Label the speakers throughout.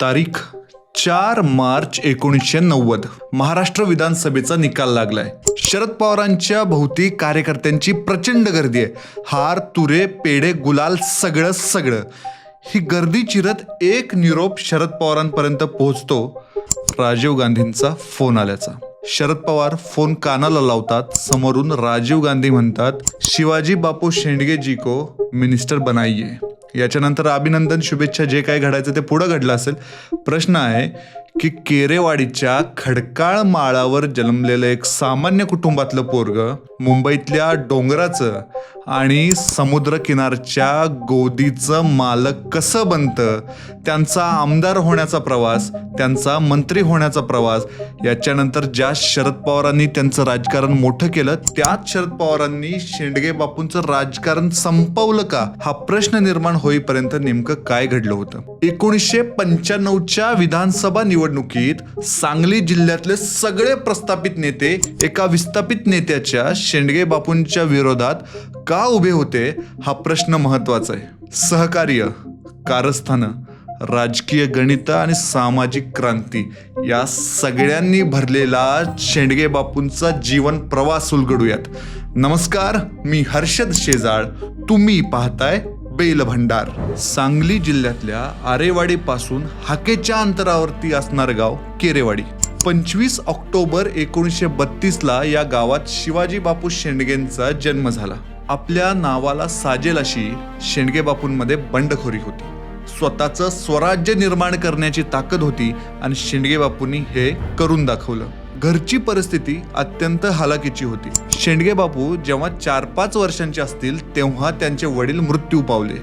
Speaker 1: तारीख चार मार्च एकोणीसशे नव्वद. महाराष्ट्र विधानसभेचा निकाल लागलाय. शरद पवारांच्या भोवती कार्यकर्त्यांची प्रचंड गर्दी आहे. हार तुरे पेढे गुलाल सगळं सगळं. ही गर्दी चिरत एक निरोप शरद पवारांपर्यंत पोहोचतो. राजीव गांधींचा फोन आल्याचा. शरद पवार फोन कानाला लावतात समोरून राजीव गांधी म्हणतात शिवाजी बापू शेंडगे जी को मिनिस्टर बनाइये याच्यानंतर अभिनंदन शुभेच्छा जे काय घडायचं ते पुढं घडलं असेल. प्रश्न आहे की केरेवाडीच्या खडकाळ माळावर जन्मलेलं एक सामान्य कुटुंबातलं पोरग मुंबईतल्या डोंगराचं आणि समुद्रकिनारच्या गोदीचं मालक कसं बनतं त्यांचा आमदार होण्याचा प्रवास त्यांचा मंत्री होण्याचा प्रवास याच्यानंतर ज्या शरद पवारांनी त्यांचं राजकारण मोठं केलं त्याच शरद पवारांनी शेंडगे बापूंचं राजकारण संपवलं का? हा प्रश्न निर्माण होईपर्यंत नेमकं काय घडलं होतं? एकोणीसशे पंच्याण्णवच्या विधानसभा निवडणुकीत सांगली जिल्ह्यातले सगळे प्रस्थापित नेते एका विस्थापित नेत्याच्या शेंडगे बापूंच्या विरोधात का उभे होते हा प्रश्न महत्त्वाचा आहे. सहकार्य कारस्थानं राजकीय गणित आणि सामाजिक क्रांती या सगळ्यांनी भरलेला शेंडगे बापूंचा जीवन प्रवास उलगडूयात. नमस्कार मी हर्षद शेजाळ. तुम्ही पाहताय बेलभंडार. सांगली जिल्ह्यातल्या आरेवाडीपासून हाकेच्या अंतरावरती असणारं गाव केरेवाडी. पंचवीस ऑक्टोबर एकोणीसशे बत्तीसला या गावात शिवाजी बापू शेंडगेंचा जन्म झाला. आपल्या नावाला साजेल अशी शेंडगे बापूंमध्ये बंडखोरी होती. स्वतःचं स्वराज्य निर्माण करण्याची ताकद होती आणि शेंडगे बापूंनी हे करून दाखवलं. घरची परिस्थिती अत्यंत हालाकीची होती. शेंडगे बापू जेव्हा चार पाच वर्षांचे असतील तेव्हा त्यांचे वडील मृत्यू पावले.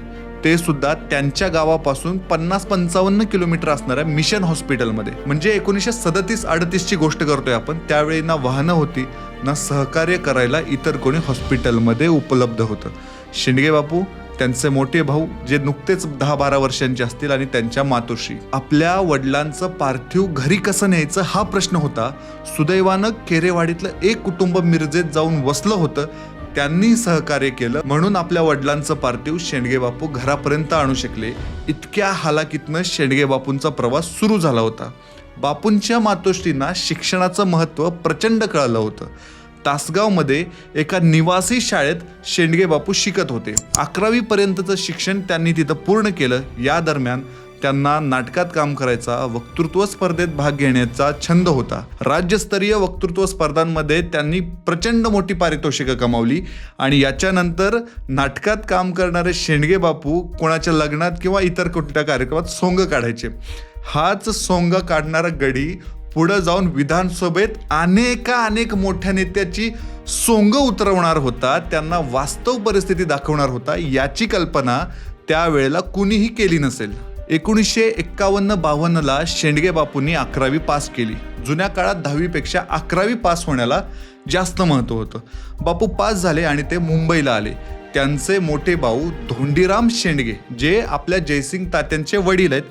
Speaker 1: ते सुद्धा त्यांच्या गावापासून पन्नास पंचावन्न किलोमीटर असणाऱ्या मिशन हॉस्पिटलमध्ये. म्हणजे एकोणीसशे सदतीस अडतीसची गोष्ट करतोय आपण त्यावेळी ना वाहनं होती ना सहकार्य करायला इतर कोणी हॉस्पिटलमध्ये उपलब्ध होतं. शेंडगे बापू त्यांचे मोठे भाऊ जे नुकतेच दहा बारा वर्षांचे असतील आणि त्यांच्या मातोश्री. आपल्या वडिलांचं पार्थिव घरी कसं न्यायचं हा प्रश्न होता. सुदैवानं केरेवाडीतलं एक कुटुंब मिरजेत जाऊन वसलं होतं. त्यांनी सहकार्य केलं. म्हणून आपल्या वडिलांचं पार्थिव शेंडगे बापू घरापर्यंत आणू शकले. इतक्या हालाकीतनं शेंडगे बापूंचा प्रवास सुरू झाला होता. बापूंच्या मातोश्रींना शिक्षणाचं महत्त्व प्रचंड कळलं होतं. तासगावमध्ये एका निवासी शाळेत शेंडगे बापू शिकत होते. अकरावी पर्यंतचं शिक्षण त्यांनी तिथं पूर्ण केलं. या दरम्यान त्यांना नाटकात काम करायचा वक्तृत्व स्पर्धेत भाग घेण्याचा छंद होता. राज्यस्तरीय वक्तृत्व स्पर्धांमध्ये त्यांनी प्रचंड मोठी पारितोषिकं कमावली आणि याच्यानंतर नाटकात काम करणारे शेंडगे बापू कोणाच्या लग्नात किंवा इतर कोणत्या कार्यक्रमात सोंग काढायचे. हाच सोंग काढणारा गडी पुढं जाऊन विधानसभेत अनेका अनेक मोठ्या नेत्याची सोंग उतरवणार होता त्यांना वास्तव परिस्थिती दाखवणार होता याची कल्पना त्यावेळेला कुणीही केली नसेल. एकोणीसशे एक्कावन्न बावन्नला शेंडगे बापूंनी अकरावी पास केली. जुन्या काळात दहावीपेक्षा अकरावी पास होण्याला जास्त महत्त्व होतं. बापू पास झाले आणि ते मुंबईला आले. त्यांचे मोठे भाऊ धोंडीराम शेंडगे जे आपल्या जयसिंग तात्यांचे वडील आहेत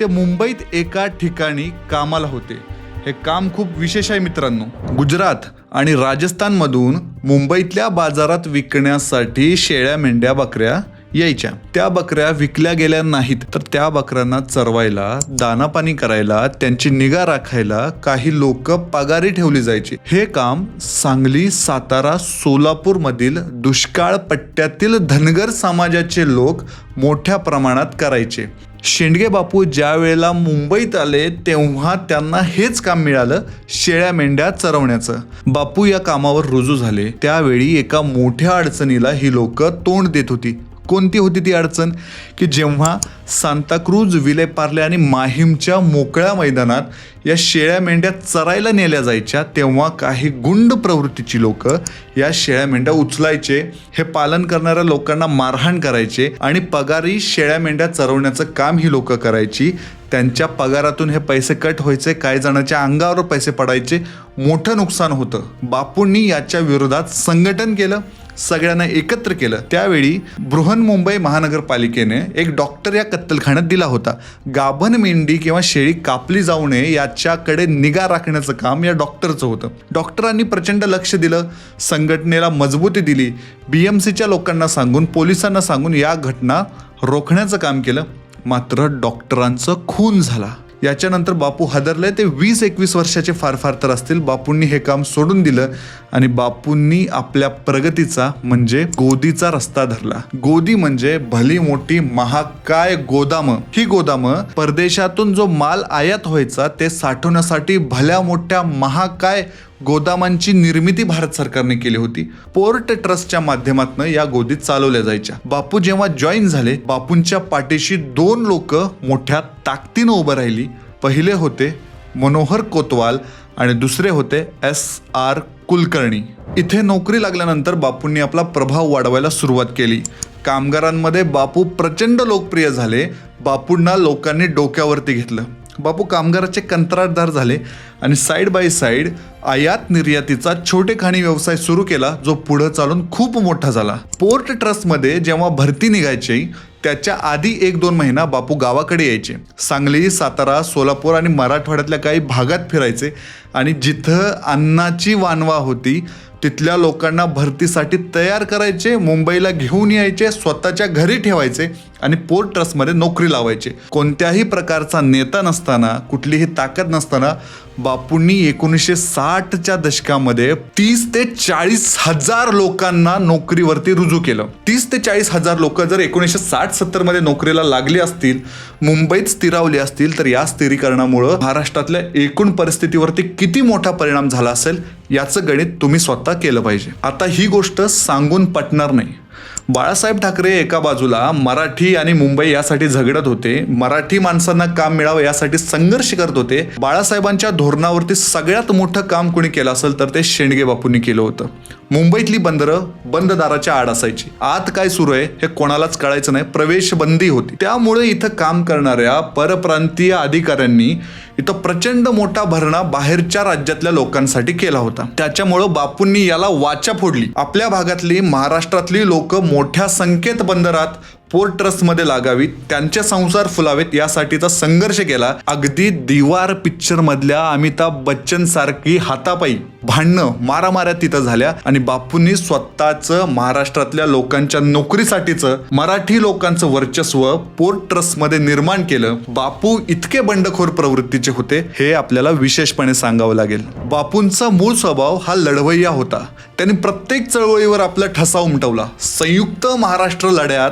Speaker 1: ते मुंबईत एका ठिकाणी कामाला होते. हे काम खूप विशेष आहे मित्रांनो. गुजरात आणि राजस्थानमधून मुंबईतल्या बाजारात विकण्यासाठी शेळ्या मेंढ्या बकऱ्या यायच्या. त्या बकऱ्या विकल्या गेल्या नाहीत तर त्या बकऱ्यांना चरवायला दानापाणी करायला त्यांची निगा राखायला काही लोक पगारी ठेवली जायची. हे काम सांगली सातारा सोलापूर मधील दुष्काळ पट्ट्यातील धनगर समाजाचे लोक मोठ्या प्रमाणात करायचे. शेंडगे बापू ज्या वेळेला मुंबईत आले तेव्हा त्यांना हेच काम मिळालं शेळ्या मेंढ्या चरवण्याचं. बापू या कामावर रुजू झाले. त्यावेळी एका मोठ्या अडचणीला ही लोक तोंड देत होती. कोणती होती ती अडचण? की जेव्हा सांताक्रूज विलेपार्ले आणि माहीमच्या मोकळ्या मैदानात या शेळ्या मेंढ्या चरायला नेल्या जायच्या तेव्हा काही गुंड प्रवृत्तीची लोक या शेळ्या मेंढ्या उचलायचे हे पालन करणाऱ्या लोकांना मारहाण करायचे आणि पगारी शेळ्या मेंढ्या चरवण्याचं काम ही लोक करायची. त्यांच्या पगारातून हे पैसे कट व्हायचे काही जणांच्या अंगावर पैसे पडायचे. मोठं नुकसान होतं. बापूंनी याच्या विरोधात संघटन केलं. सगळ्यांना एकत्र केलं. त्यावेळी बृहन्मुंबई महानगरपालिकेने एक डॉक्टर या कत्तलखान्यात दिला होता. गाभण मेंढी किंवा शेळी कापली जाऊ नये याच्याकडे निगा राखण्याचं काम या डॉक्टरचं होतं. डॉक्टरांनी प्रचंड लक्ष दिलं संघटनेला मजबूती दिली बी एम सीच्या लोकांना सांगून पोलिसांना सांगून या घटना रोखण्याचं काम केलं. मात्र डॉक्टरांचं खून झाला. याच्यानंतर बापू हादरले. ते वीस एकवीस वर्षाचे फार फार तर असतील. बापूंनी हे काम सोडून दिलं आणि बापूंनी आपल्या प्रगतीचा म्हणजे गोदीचा रस्ता धरला. गोदी म्हणजे भली मोठी महाकाय गोदाम. ही गोदाम परदेशातून जो माल आयात व्हायचा ते साठवण्यासाठी भल्या मोठ्या महाकाय गोदामांची निर्मिती भारत सरकारने केली होती. पोर्ट ट्रस्टच्या माध्यमातून या गोदीत चालवल्या जायच्या. बापू जेव्हा जॉईन झाले बापूंच्या पाठीशी दोन लोक मोठ्या ताकदीनं उभं राहिली. पहिले होते मनोहर कोतवाल आणि दुसरे होते एस आर कुलकर्णी. इथे नोकरी लागल्यानंतर बापूंनी आपला प्रभाव वाढवायला सुरुवात केली. कामगारांमध्ये बापू प्रचंड लोकप्रिय झाले. बापूंना लोकांनी डोक्यावरती घेतलं. बापू कामगाराचे कंत्राटदार झाले आणि साईड बाय साईड आयात निर्यातीचा छोटे खाणी व्यवसाय सुरू केला जो पुढं चालून खूप मोठा झाला. पोर्ट ट्रस्टमध्ये जेव्हा भरती निघायची त्याच्या आधी एक दोन महिना बापू गावाकडे यायचे. सांगली सातारा सोलापूर आणि मराठवाड्यातल्या काही भागात फिरायचे आणि जिथं अन्नाची वानवा होती तिथल्या लोकांना भरतीसाठी तयार करायचे मुंबईला घेऊन यायचे स्वतःच्या घरी ठेवायचे आणि पोर्ट ट्रस्टमध्ये नोकरी लावायचे. कोणत्याही प्रकारचा नेता नसताना कुठलीही ताकद नसताना बापूंनी एकोणीसशे साठच्या दशकामध्ये तीस ते चाळीस हजार लोकांना नोकरीवरती रुजू केलं. तीस ते चाळीस हजार लोक जर एकोणीसशे साठ सत्तरमध्ये नोकरीला लागली असतील मुंबईत स्थिरावली असतील तर या स्थिरीकरणामुळं महाराष्ट्रातल्या एकूण परिस्थितीवरती किती मोठा परिणाम झाला असेल याचं गणित तुम्ही स्वतः केलं पाहिजे. आता ही गोष्ट सांगून पटणार नाही. बाळासाहेब ठाकरे एका बाजूला मराठी आणि मुंबई यासाठी झगडत होते मराठी माणसांना काम मिळावं यासाठी संघर्ष करत होते. बाळासाहेबांच्या धोरणावरती सगळ्यात मोठं काम कोणी केलं असेल तर ते शेंडगे बापूंनी केलं होतं. मुंबईतली बंदरं बंद दाराच्या आड असायची. आत काय सुरू आहे हे कोणालाच कळायचं नाही. प्रवेश बंदी होती. त्यामुळे इथं काम करणाऱ्या परप्रांतीय अधिकाऱ्यांनी इथं प्रचंड मोठा भरणा बाहेरच्या राज्यातल्या लोकांसाठी केला होता. त्याच्यामुळं बापूंनी याला वाचा फोडली. आपल्या भागातली महाराष्ट्रातली लोक मोठ्या संख्येत बंदरात पोर्ट ट्रस्टमध्ये लागावीत त्यांचे संसार फुलावेत यासाठीचा संघर्ष केला. अगदी दिवार पिक्चर मधल्या अमिताभ बच्चन सारखी हातापायी भांडणं मारामाऱ्या तिथं झाल्या आणि बापूंनी स्वतःचं महाराष्ट्रातल्या लोकांच्या नोकरीसाठीचं मराठी लोकांचं वर्चस्व पोर्ट ट्रस्टमध्ये निर्माण केलं. बापू इतके बंडखोर प्रवृत्तीचे होते हे आपल्याला विशेषपणे सांगावं लागेल. बापूंचा मूळ स्वभाव हा लढवय्या होता. त्यांनी प्रत्येक चळवळीवर आपला ठसा उमटवला. संयुक्त महाराष्ट्र लढ्यात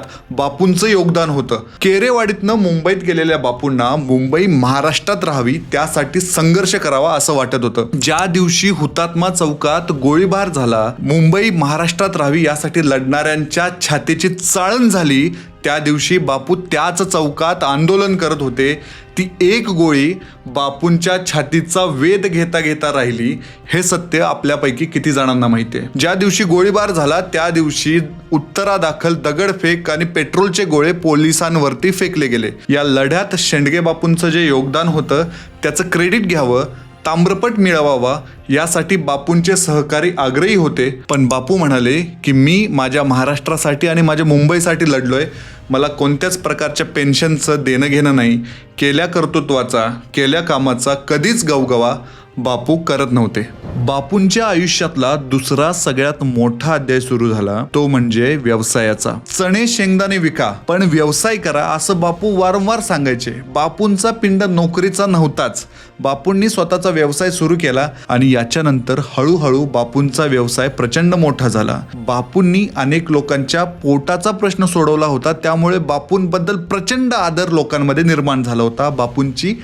Speaker 1: बापूंचं योगदान होतं. केरेवाडीतनं मुंबईत गेलेल्या बापूंना मुंबई महाराष्ट्रात राहावी त्यासाठी संघर्ष करावा असं वाटत होतं. ज्या दिवशी हुतात्मा चौकात गोळीबार झाला मुंबई महाराष्ट्रात राहावी यासाठी लढणाऱ्यांच्या छातीची चाळण झाली त्या दिवशी बापू त्याच चौकात आंदोलन करत होते. ती एक गोळी बापूंच्या छातीचा वेध घेता घेता राहिली. हे सत्य आपल्यापैकी किती जणांना माहिती आहे? ज्या दिवशी गोळीबार झाला त्या दिवशी उत्तरादाखल दगडफेक आणि पेट्रोलचे गोळे पोलिसांवरती फेकले गेले. या लढ्यात शेंडगे बापूंचं जे योगदान होतं त्याचं क्रेडिट घ्यावं ताम्रपट मिळवावा यासाठी बापूंचे सहकारी आग्रही होते. पण बापू म्हणाले की मी माझ्या महाराष्ट्रासाठी आणि माझ्या मुंबईसाठी लढलोय. मला कोणत्याच प्रकारच्या पेन्शनचं देणं घेणं नाही. केल्या कर्तृत्वाचा केल्या कामाचा कधीच गवगवा. बापू करत नव्हते. बापूंच्या आयुष्यातला दुसरा सगळ्यात मोठा अध्याय सुरू झाला तो म्हणजे व्यवसायाचा. चणे शेंगदाणे विका पण व्यवसाय करा असं बापू वारंवार सांगायचे. बापूंचा पिंड नोकरीचा नव्हताच. बापूंनी स्वतःचा व्यवसाय सुरू केला आणि याच्यानंतर हळूहळू बापूंचा व्यवसाय प्रचंड मोठा झाला. बापूंनी अनेक लोकांच्या पोटाचा प्रश्न सोडवला होता त्यामुळे बापूंबद्दल प्रचंड आदर लोकांमध्ये निर्माण झाला होता. बापूंची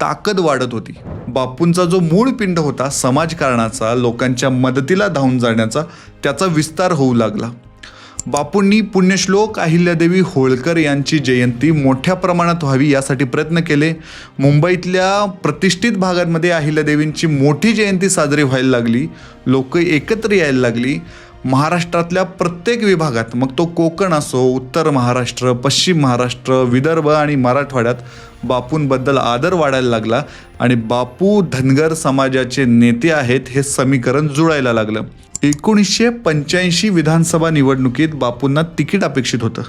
Speaker 1: ताकद वाढत होती. बापूंचा जो मूळ पिंड होता समाजकारणाचा लोकांच्या मदतीला धावून जाण्याचा त्याचा विस्तार होऊ लागला. बापूंनी पुण्यश्लोक अहिल्यादेवी होळकर यांची जयंती मोठ्या प्रमाणात व्हावी यासाठी प्रयत्न केले. मुंबईतल्या प्रतिष्ठित भागांमध्ये अहिल्यादेवींची मोठी जयंती साजरी व्हायला लागली. लोक एकत्र यायला लागली. महाराष्ट्रातल्या प्रत्येक विभागात मग तो कोकण असो उत्तर महाराष्ट्र पश्चिम महाराष्ट्र विदर्भ आणि मराठवाड्यात बापूंबद्दल आदर वाढायला लागला आणि बापू धनगर समाजाचे नेते आहेत हे समीकरण जुळायला लागलं. एकोणीसशे पंच्याऐंशी विधानसभा निवडणुकीत बापूंना तिकीट अपेक्षित होतं.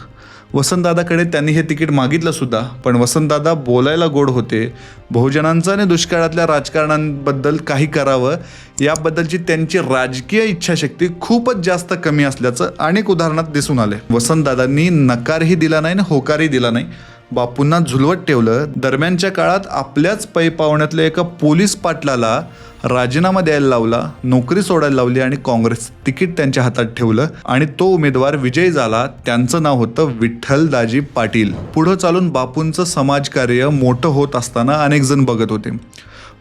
Speaker 1: वसंतदादाकडे त्यांनी हे तिकीट मागितलं सुद्धा पण वसंतदादा बोलायला गोड होते. बहुजनांचं आणि दुष्काळातल्या राजकारणांबद्दल काही करावं याबद्दलची त्यांची राजकीय इच्छाशक्ती खूपच जास्त कमी असल्याचं अनेक उदाहरणात दिसून आले. वसंतदादांनी नकारही दिला नाही आणि होकारही दिला नाही. बापूंना झुलवत ठेवलं दरम्यानच्या काळात आपल्याच पै पावण्यातल्या एका पोलीस पाटलाला राजीनामा द्यायला लावला नोकरी सोडायला लावली आणि काँग्रेस तिकीट त्यांच्या हातात ठेवलं आणि तो उमेदवार विजयी झाला. त्यांचं नाव होतं विठ्ठल दाजी पाटील. पुढं चालून बापूंचं समाजकार्य मोठं होत असताना अनेक जण बघत होते.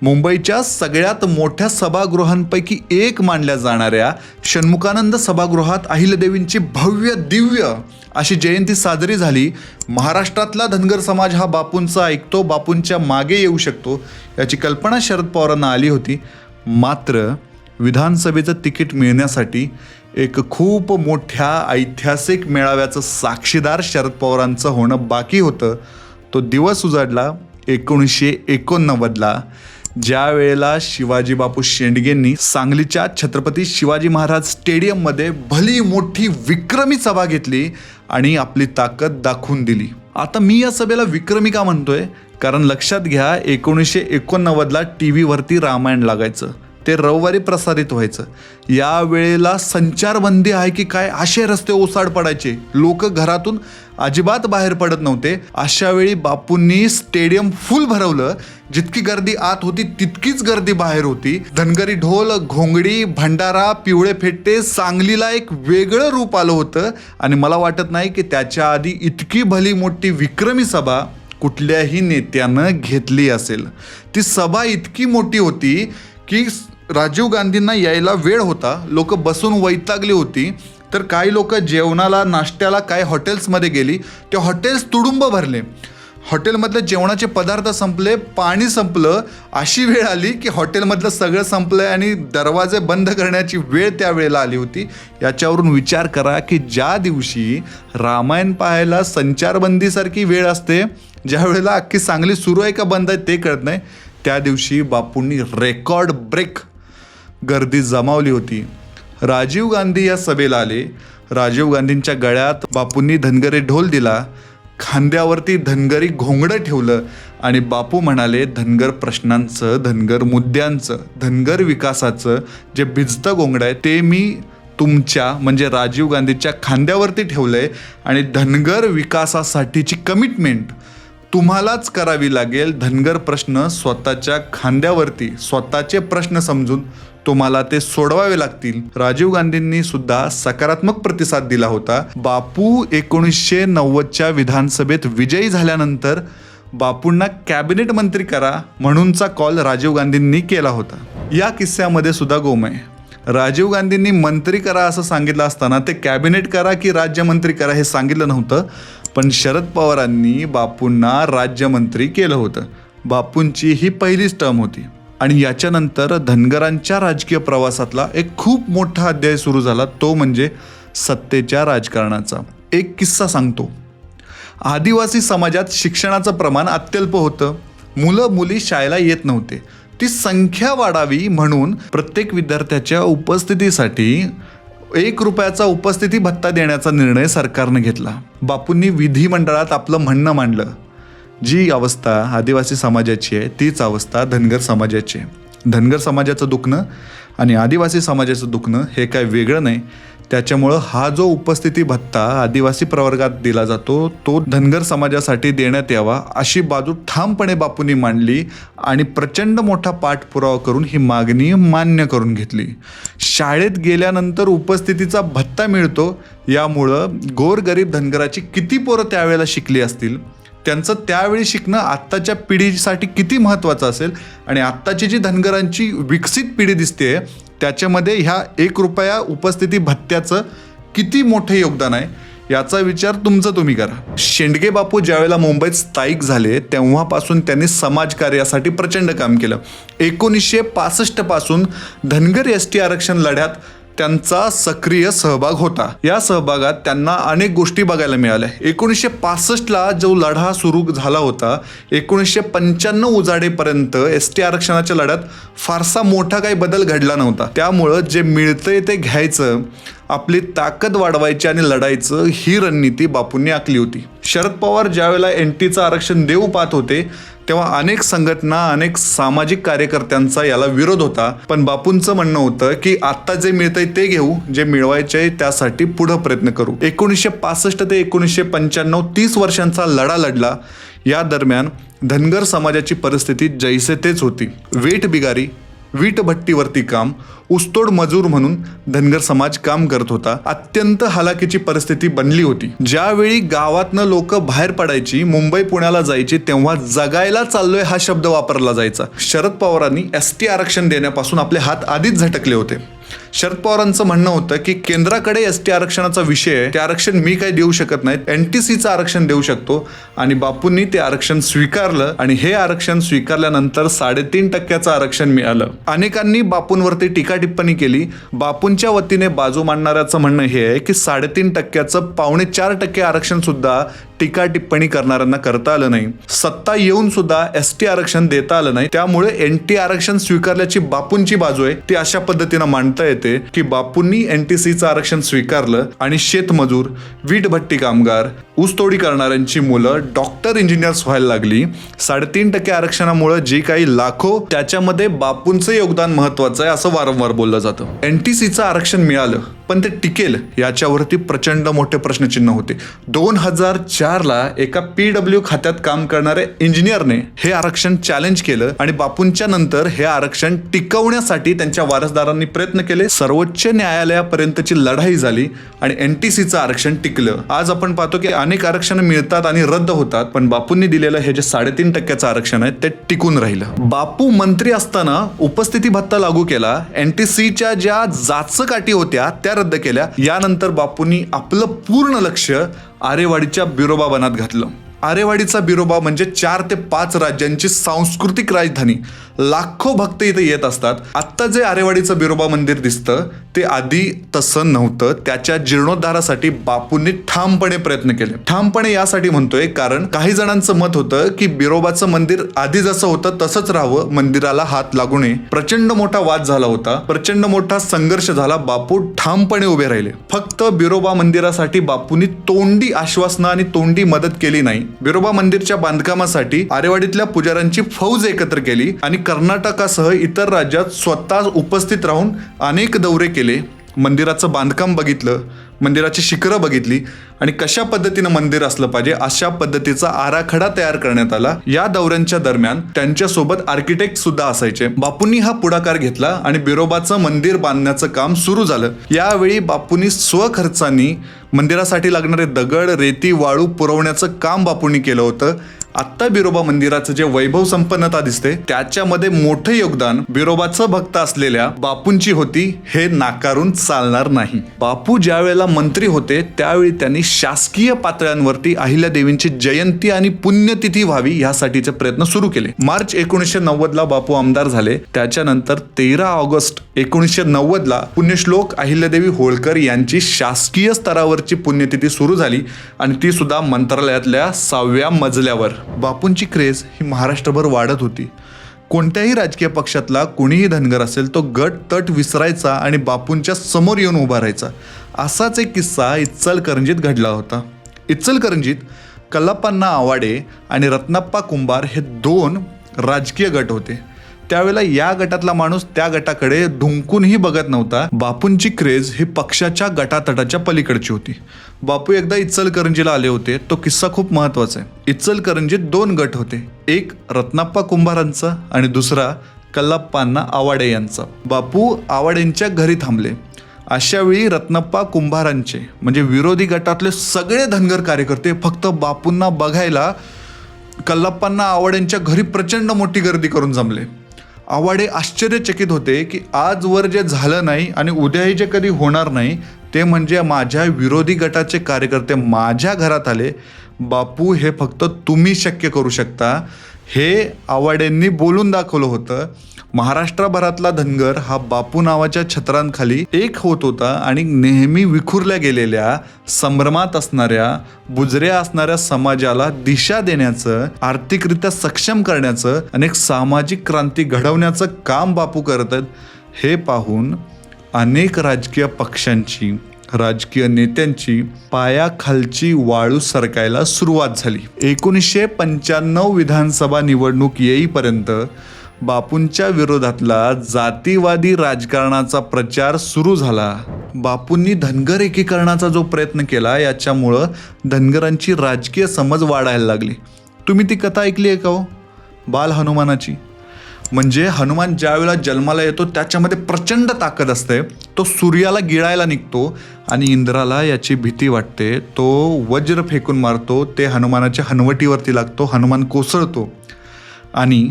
Speaker 1: मुंबईच्या सगळ्यात मोठ्या सभागृहांपैकी एक मानल्या जाणाऱ्या षण्मुखानंद सभागृहात अहिल्यादेवींची भव्य दिव्य अशी जयंती साजरी झाली. महाराष्ट्रातला धनगर समाज हा बापूंचा ऐकतो बापूंच्या मागे येऊ शकतो याची कल्पना शरद पवारांना आली होती. मात्र विधानसभेचं तिकीट मिळण्यासाठी एक खूप मोठ्या ऐतिहासिक मेळाव्याचं साक्षीदार शरद पवारांचं होणं बाकी होतं. तो दिवस उजाडला एकोणीसशे एकोणनव्वदला. ज्या वेळेला शिवाजी बापू शेंडगेंनी सांगलीच्या छत्रपती शिवाजी महाराज स्टेडियममध्ये भली मोठी विक्रमी सभा घेतली आणि आपली ताकद दाखवून दिली. आता मी या सभेला विक्रमी का म्हणतोय? कारण लक्षात घ्या एकोणीसशे एकोणनव्वदला टी व्हीवरती रामायण लागायचं. ते रविवारी प्रसारित व्हायचं. या वेळेला संचारबंदी आहे की काय? असे रस्ते ओसाड पडायचे. लोक घरातून अजिबात बाहेर पडत नव्हते. अशा वेळी बापूंनी स्टेडियम फुल भरवलं. जितकी गर्दी आत होती तितकीच गर्दी बाहेर होती. धनगरी ढोल घोंगडी भंडारा पिवळे फेटे सांगलीला एक वेगळं रूप आलं होतं. आणि मला वाटत नाही की त्याच्या आधी इतकी भली मोठी विक्रमी सभा कुठल्याही नेत्यानं घेतली असेल. ती सभा इतकी मोठी होती की राजीव गांधींना यायला वेळ होता. लोक बसून वैतागली होती. तर काही लोक जेवणाला नाश्त्याला काही हॉटेल्समध्ये गेली. ते हॉटेल्स तुडुंब भरले. हॉटेलमधले जेवणाचे पदार्थ संपले पाणी संपलं. अशी वेळ आली की हॉटेलमधलं सगळं संपलं आहे आणि दरवाजे बंद करण्याची वेळ त्यावेळेला आली होती. याच्यावरून विचार करा की ज्या दिवशी रामायण पाहायला संचारबंदीसारखी वेळ असते ज्या वेळेला अख्खी सांगली सुरू आहे का बंद आहे ते कळत नाही. त्या दिवशी बापूंनी रेकॉर्ड ब्रेक गर्दी जमावली होती. राजीव गांधी या सभेला आले. राजीव गांधींच्या गळ्यात बापूंनी धनगरी ढोल दिला. खांद्यावरती धनगरी घोंगडं ठेवलं आणि बापू म्हणाले धनगर प्रश्नांचं धनगर मुद्द्यांचं धनगर विकासाचं जे भिजतं घोंगडं आहे ते मी तुमच्या म्हणजे राजीव गांधीच्या खांद्यावरती ठेवलंय आणि धनगर विकासासाठीची कमिटमेंट तुम्हालाच करावी लागेल. धनगर प्रश्न स्वतःच्या खांद्यावरती स्वतःचे प्रश्न समजून तुम्हाला ते सोडवावे लागतील. राजीव गांधींनी सुद्धा सकारात्मक प्रतिसाद दिला होता. बापू एकोणीसशे नव्वदच्या विधानसभेत विजयी झाल्यानंतर बापूंना कॅबिनेट मंत्री करा म्हणूनचा कॉल राजीव गांधींनी केला होता. या किस्स्यामध्ये सुद्धा गोमय राजीव गांधींनी मंत्री करा असं सांगितलं असताना ते कॅबिनेट करा की राज्यमंत्री करा हे सांगितलं नव्हतं. पण शरद पवारांनी बापूंना राज्यमंत्री केलं होतं. बापूंची ही पहिलीच टर्म होती. आणि याच्यानंतर धनगरांच्या राजकीय प्रवासातला एक खूप मोठा अध्याय सुरू झाला तो म्हणजे सत्तेच्या राजकारणाचा. एक किस्सा सांगतो. आदिवासी समाजात शिक्षणाचं प्रमाण अत्यल्प होतं. मुलं मुली शाळेला येत नव्हते. ती संख्या वाढावी म्हणून प्रत्येक विद्यार्थ्याच्या उपस्थितीसाठी एक रुपयाचा उपस्थिती भत्ता देण्याचा निर्णय सरकारनं घेतला. बापूंनी विधिमंडळात आपलं म्हणणं मांडलं. जी अवस्था आदिवासी समाजाची आहे तीच अवस्था धनगर समाजाची आहे. धनगर समाजाचं दुखणं आणि आदिवासी समाजाचं दुखणं हे काय वेगळं नाही. त्याच्यामुळं हा जो उपस्थिती भत्ता आदिवासी प्रवर्गात दिला जातो तो धनगर समाजासाठी देण्यात यावा अशी बाजू ठामपणे बापूंनी मांडली आणि प्रचंड मोठा पाठपुरावा करून ही मागणी मान्य करून घेतली. शाळेत गेल्यानंतर उपस्थितीचा भत्ता मिळतो यामुळं गोरगरीब धनगराची किती पोरं त्यावेळेला शिकली असतील? त्यांचं त्यावेळी शिकणं आत्ताच्या पिढीसाठी किती महत्त्वाचं असेल? आणि आत्ताची जी धनगरांची विकसित पिढी दिसते त्याच्यामध्ये ह्या एक रुपया उपस्थिती भत्त्याचं किती मोठं योगदान आहे? याचा विचार तुमचं तुम्ही करा. शेंडगे बापू ज्यावेळेला मुंबईत स्थायिक झाले तेव्हापासून त्यांनी समाजकार्यासाठी प्रचंड काम केलं. एकोणीसशे पासष्टपासून धनगर एस टी आरक्षण लढ्यात त्यांचा सक्रिय सहभाग होता. या सहभागात त्यांना अनेक गोष्टी बघायला मिळाल्या. एकोणीसशे पासष्टला जो लढा सुरू झाला होता एकोणीसशे पंच्याण्णव उजाडेपर्यंत एस टी आरक्षणाच्या लढ्यात फारसा मोठा काही बदल घडला नव्हता. त्यामुळं जे मिळतंय ते घ्यायचं आपली ताकद वाढवायची आणि लढायचं ही रणनीती बापूंनी आखली होती. शरद पवार ज्यावेळेला एन टीचं आरक्षण देऊ पाहत होते तेव्हा अनेक संघटना अनेक सामाजिक कार्यकर्त्यांचा याला विरोध होता. पण बापूंचं म्हणणं होतं की आत्ता जे मिळतंय ते घेऊ जे मिळवायचे त्यासाठी पुढे प्रयत्न करू. एकोणीसशे पासष्ट ते एकोणीसशे पंच्याण्णव तीस वर्षांचा लढा लढला. या दरम्यान धनगर समाजाची परिस्थिती जैसे तेच होती. वेठ बिगारी वीट भट्टीवरती काम ऊसतोड मजूर म्हणून धनगर समाज काम करत होता. अत्यंत हलाखीची परिस्थिती बनली होती. ज्यावेळी गावातनं लोक बाहेर पडायची मुंबई पुण्याला जायची तेव्हा जगायला चाललोय हा शब्द वापरला जायचा. शरद पवारांनी एस टी आरक्षण देण्यापासून आपले हात आधीच झटकले होते. शरद पवारांचं म्हणणं होतं की केंद्राकडे एस टी आरक्षणाचा विषय आहे ते आरक्षण मी काही देऊ शकत नाहीत एन टी सीचं आरक्षण देऊ शकतो आणि बापूंनी ते आरक्षण स्वीकारलं आणि हे आरक्षण स्वीकारल्यानंतर साडेतीन टक्क्याचं आरक्षण मिळालं. अनेकांनी बापूंवरती टीका टिप्पणी केली. बापूंच्या वतीने बाजू मांडणाऱ्याचं म्हणणं हे आहे की साडेतीन टक्क्याचं पावणे चार टक्के आरक्षण सुद्धा टीका टिप्पणी करणाऱ्यांना करता आलं नाही. सत्ता येऊन सुद्धा एस टी आरक्षण देता आलं नाही. त्यामुळे एन टी आरक्षण स्वीकारल्याची बापूंची बाजू आहे ती अशा पद्धतीनं मांडता येते. की बापूंनी एन टी सीचं आरक्षण स्वीकारलं आणि शेतमजूर वीटभट्टी कामगार ऊसतोडी करणाऱ्यांची मुलं डॉक्टर इंजिनियर्स व्हायला लागली. साडेतीन टक्के आरक्षणामुळे जे काही लाखो त्याच्यामध्ये बापूंचं योगदान महत्वाचं आहे असं वारंवार बोललं जातं. एन टी सीचं आरक्षण मिळालं. पण ते टिकेल याच्यावरती प्रचंड मोठे प्रश्नचिन्ह होते. दोन हजार चारला एका पी डब्ल्यू खात्यात काम करणाऱ्या इंजिनियरने हे आरक्षण चॅलेंज केलं आणि बापूंच्या नंतर हे आरक्षण टिकवण्यासाठी त्यांच्या वारसदारांनी प्रयत्न केले. सर्वोच्च न्यायालयापर्यंतची लढाई झाली आणि एन टी सीचं आरक्षण टिकलं. आज आपण पाहतो की अनेक आरक्षण मिळतात आणि रद्द होतात पण बापूंनी दिलेलं हे जे साडेतीन टक्क्याचं आरक्षण आहे ते टिकून राहिलं. बापू मंत्री असताना उपस्थिती भत्ता लागू केला. एन टी सीच्या ज्या जाचकाठी होत्या त्या रद्द केल्या. यानंतर बापूंनी आपलं पूर्ण लक्ष आरेवाडीच्या बिरोबा बनात घातलं. आरेवाडीचा बिरोबा म्हणजे चार ते पाच राज्यांची सांस्कृतिक राजधानी. लाखो भक्त इथे येत असतात. आत्ता जे आरेवाडीचं बिरोबा मंदिर दिसतं ते आधी तसं नव्हतं. त्याच्या जीर्णोद्धारासाठी बापूंनी ठामपणे प्रयत्न केले. ठामपणे यासाठी म्हणतोय कारण काही जणांचं मत होतं की बिरोबाचं मंदिर आधी जसं होतं तसंच राहावं. मंदिराला हात लागू नये. प्रचंड मोठा वाद झाला होता. प्रचंड मोठा संघर्ष झाला. बापू ठामपणे उभे राहिले. फक्त बिरोबा मंदिरासाठी बापूंनी तोंडी आश्वासनं आणि तोंडी मदत केली नाही. बिरोबा मंदिरच्या बांधकामासाठी आरेवाडीतल्या पुजाऱ्यांची फौज एकत्र केली आणि कर्नाटकासह इतर राज्यात स्वतः उपस्थित राहून अनेक दौरे केले. मंदिराचं बांधकाम बघितलं. मंदिराची शिखरं बघितली आणि कशा पद्धतीनं मंदिर असलं पाहिजे अशा पद्धतीचा आराखडा तयार करण्यात आला. या दौऱ्यांच्या दरम्यान त्यांच्यासोबत आर्किटेक्ट सुद्धा असायचे. बापूंनी हा पुढाकार घेतला आणि बिरोबाचं मंदिर बांधण्याचं काम सुरू झालं. यावेळी बापूंनी स्वखर्चानी मंदिरासाठी लागणारे दगड रेती वाळू पुरवण्याचं काम बापूंनी केलं होतं. आत्ता बिरोबा मंदिराचं जे वैभव संपन्नता दिसते त्याच्यामध्ये मोठं योगदान बिरोबाचं भक्त असलेल्या बापूंची होती हे नाकारून चालणार नाही. बापू ज्या वेळेला मंत्री होते त्यावेळी त्यांनी शासकीय पातळ्यांवरती अहिल्यादेवींची जयंती आणि पुण्यतिथी व्हावी यासाठीचे प्रयत्न सुरू केले. मार्च एकोणीसशे नव्वद ला बापू आमदार झाले त्याच्यानंतर तेरा ऑगस्ट एकोणीसशे नव्वद ला पुण्यश्लोक अहिल्यादेवी होळकर यांची शासकीय स्तरावरची पुण्यतिथी सुरू झाली आणि ती सुद्धा मंत्रालयातल्या सहाव्या मजल्यावर. बापूंची क्रेज ही महाराष्ट्रभर वाढत होती. कोणत्याही राजकीय पक्षातला कोणीही धनगर असेल तो गट तट विसरायचा आणि बापूंच्या समोर येऊन उभा राहायचा. असाच एक किस्सा इच्चलकरंजीत घडला होता. इचलकरंजीत कल्लाप्पांना आवाडे आणि रत्नाप्पा कुंभार हे दोन राजकीय गट होते. त्यावेळेला या गटातला माणूस त्या गटाकडे ढुंकूनही बघत नव्हता. बापूंची क्रेज ही पक्षाच्या गटातटाच्या पलीकडची होती. बापू एकदा इचलकरंजीला आले होते. तो किस्सा खूप महत्त्वाचा आहे. इचलकरंजीत दोन गट होते. एक रत्नाप्पा कुंभारांचा आणि दुसरा कल्लाप्पांना आवाडे यांचा. बापू आवाडेंच्या घरी थांबले. अशा वेळी रत्नप्पा कुंभारांचे म्हणजे विरोधी गटातले सगळे धनगर कार्यकर्ते फक्त बापूंना बघायला कल्लाप्पांना आवाड्यांच्या घरी प्रचंड मोठी गर्दी करून जमले. आवाडे आश्चर्यचकित होते की आजवर जे झालं नाही आणि उद्याही जे कधी होणार नाही ते म्हणजे माझ्या विरोधी गटाचे कार्यकर्ते माझ्या घरात आले. बापू हे फक्त तुम्ही शक्य करू शकता. हे आवाडेंनी बोलून दाखवलं होतं. महाराष्ट्रभरातला धनगर हा बापू नावाच्या छत्रांखाली एक होत होता आणि नेहमी विखुरल्या गेलेल्या संभ्रमात असणाऱ्या बुजऱ्या असणाऱ्या समाजाला दिशा देण्याचं आर्थिकरित्या सक्षम करण्याचं आणि एक सामाजिक क्रांती घडवण्याचं काम बापू करत आहेत हे पाहून अनेक राजकीय पक्षांची राजकीय नेत्यांची पायाखालची वाळू सरकायला सुरुवात झाली. एकोणीसशे पंच्याण्णव विधानसभा निवडणूक येईपर्यंत बापूंच्या विरोधातला जातीवादी राजकारणाचा प्रचार सुरू झाला. बापूंनी धनगर एकीकरणाचा जो प्रयत्न केला याच्यामुळं धनगरांची राजकीय समज वाढायला लागली. तुम्ही ती कथा ऐकली आहे का हो? बाल हनुमानाची. म्हणजे हनुमान ज्यावेळेला जन्माला येतो त्याच्यामध्ये प्रचंड ताकद असते. तो सूर्याला गिळायला निघतो आणि इंद्राला याची भीती वाटते. तो वज्र फेकून मारतो ते हनुमानाच्या हनवटीवरती लागतो हनुमान कोसळतो. आणि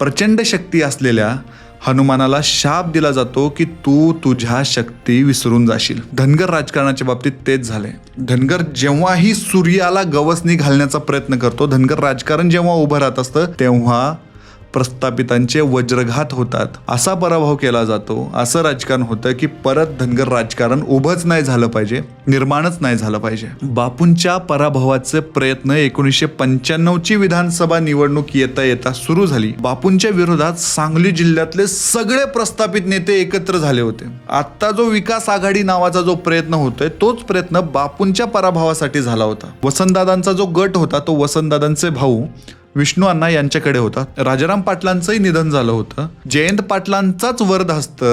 Speaker 1: प्रचंड शक्ती असलेल्या हनुमानाला शाप दिला जातो की तू तुझ्या शक्ती विसरून जाशील. धनगर राजकारणाच्या बाबतीत तेच झाले धनगर जेव्हाही सूर्याला गवसणी घालण्याचा प्रयत्न करतो धनगर राजकारण जेव्हा उभं राहत असतं तेव्हा प्रस्थापितांचे वज्रघात होतात. असा पराभव केला जातो. असं राजकारण होतं की परत धनगर राजकारण उभंच नाही झालं पाहिजे निर्माणच नाही झालं पाहिजे. बापूंच्या पराभवाचे प्रयत्न एकोणीसशे पंच्याण्णवची विधानसभा निवडणूक येता येता सुरू झाली. बापूंच्या विरोधात सांगली जिल्ह्यातले सगळे प्रस्थापित नेते एकत्र झाले होते. आता जो विकास आघाडी नावाचा जो प्रयत्न होतोय तोच प्रयत्न बापूंच्या पराभवासाठी झाला होता. वसंतदादांचा जो गट होता तो वसंतदादांचे भाऊ विष्णू अण्णा यांच्याकडे होता. राजाराम पाटलांचंही निधन झालं होतं. जयंत पाटलांचाच वरद हस्त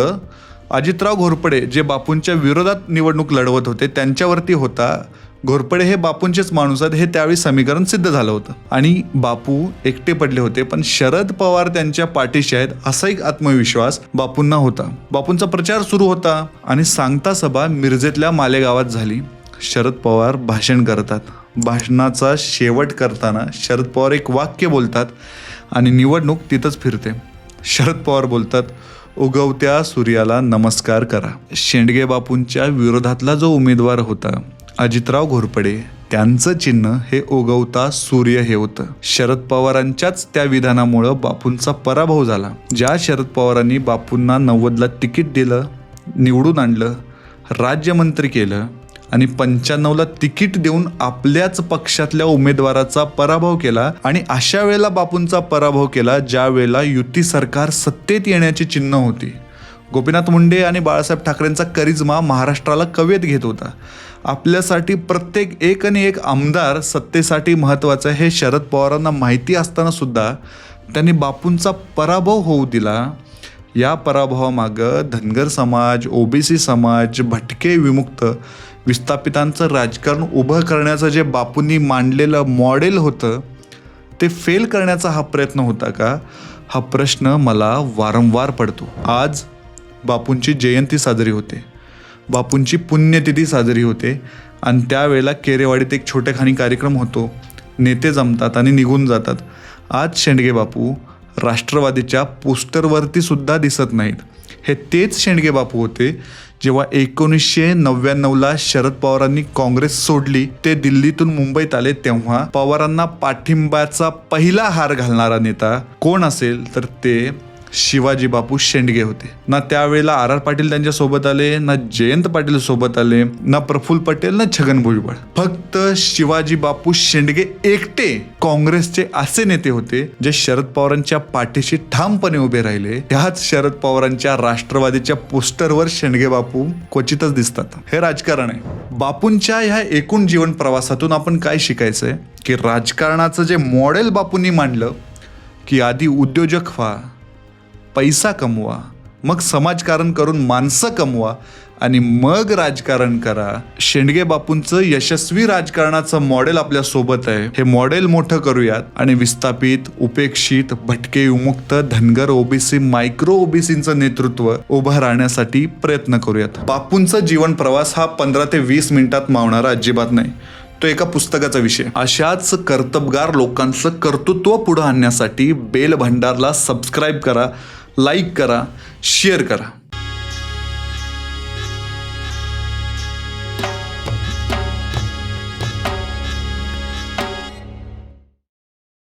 Speaker 1: अजितराव घोरपडे जे बापूंच्या विरोधात निवडणूक लढवत होते त्यांच्यावरती होता. घोरपडे हे बापूंचेच माणूस आहेत हे त्यावेळी समीकरण सिद्ध झालं होतं. आणि बापू एकटे पडले होते पण शरद पवार त्यांच्या पाठीशी आहेत असा एक आत्मविश्वास बापूंना होता. बापूंचा प्रचार सुरू होता आणि सांगता सभा मिरजेतल्या मालेगावात झाली. शरद पवार भाषण करतात. भाषणाचा शेवट करताना शरद पवार एक वाक्य बोलतात आणि निवडणूक तिथंच फिरते. शरद पवार बोलतात उगवत्या सूर्याला नमस्कार करा. शेंडगे बापूंच्या विरोधातला जो उमेदवार होता अजितराव घोरपडे त्यांचं चिन्ह हे उगवता सूर्य हे होतं. शरद पवारांच्याच त्या विधानामुळं बापूंचा पराभव झाला. ज्या शरद पवारांनी बापूंना नव्वदला तिकीट दिलं निवडून आणलं राज्यमंत्री केलं आणि पंच्याण्णवला तिकीट देऊन आपल्याच पक्षातल्या उमेदवाराचा पराभव केला आणि अशा वेळेला बापूंचा पराभव केला ज्या वेळेला युती सरकार सत्तेत येण्याची चिन्ह होती. गोपीनाथ मुंडे आणि बाळासाहेब ठाकरेंचा करिज्मा महाराष्ट्राला कवेत घेत होता. आपल्यासाठी प्रत्येक एक आणि एक आमदार सत्तेसाठी महत्त्वाचं हे शरद पवारांना माहिती असताना सुद्धा त्यांनी बापूंचा पराभव होऊ दिला. या पराभवामागं धनगर समाज ओबीसी समाज भटके विमुक्त विस्थापितांचं राजकारण उभं करण्याचं जे बापूंनी मांडलेलं मॉडेल होतं ते फेल करण्याचा हा प्रयत्न होता का? हा प्रश्न मला वारंवार पडतो. आज बापूंची जयंती साजरी होते. बापूंची पुण्यतिथी साजरी होते. आणि त्यावेळेला केरेवाडीत एक छोटेखानी कार्यक्रम होतो. नेते जमतात आणि निघून जातात. आज शेंडगे बापू राष्ट्रवादीच्या पोस्टरवरती सुद्धा दिसत नाहीत. हे तेच शेंडगे बापू होते जेव्हा एकोणीसशे नव्याण्णवला शरद पवारांनी काँग्रेस सोडली ते दिल्लीतून मुंबईत आले तेव्हा पवारांना पाठिंब्याचा पहिला हार घालणारा नेता कोण असेल तर ते शिवाजी बापू शेंडगे होते. ना त्यावेळेला आर आर पाटील त्यांच्यासोबत आले ना जयंत पाटील सोबत आले ना प्रफुल्ल पटेल ना छगन भुजबळ. फक्त शिवाजी बापू शेंडगे एकटे काँग्रेसचे असे नेते होते जे शरद पवारांच्या पाठीशी ठामपणे उभे राहिले. त्याच शरद पवारांच्या राष्ट्रवादीच्या पोस्टरवर शेंडगे बापू क्वचितच दिसतात. हे राजकारण आहे. बापूंच्या ह्या एकूण जीवन प्रवासातून आपण काय शिकायचंय? की राजकारणाचं जे मॉडेल बापूंनी मांडलं की आधी उद्योजक व्हा पैसा कमवा मग समाजकारण करून माणसं कमवा आणि मग राजकारण करा. शेंडगे बापूंचं यशस्वी राजकारणाचं मॉडेल आपल्यासोबत आहे. हे मॉडेल मोठं करूयात आणि विस्थापित उपेक्षित भटके विमुक्त धनगर ओबीसी मायक्रो ओबीसीचं नेतृत्व उभं राहण्यासाठी प्रयत्न करूयात. बापूंचा जीवन प्रवास हा पंधरा ते वीस मिनिटात मावणारा अजिबात नाही. तो एका पुस्तकाचा विषय. अशाच कर्तबगार लोकांचं कर्तृत्व पुढं आणण्यासाठी बेल भंडारला सबस्क्राईब करा. लाईक करा शेअर करा.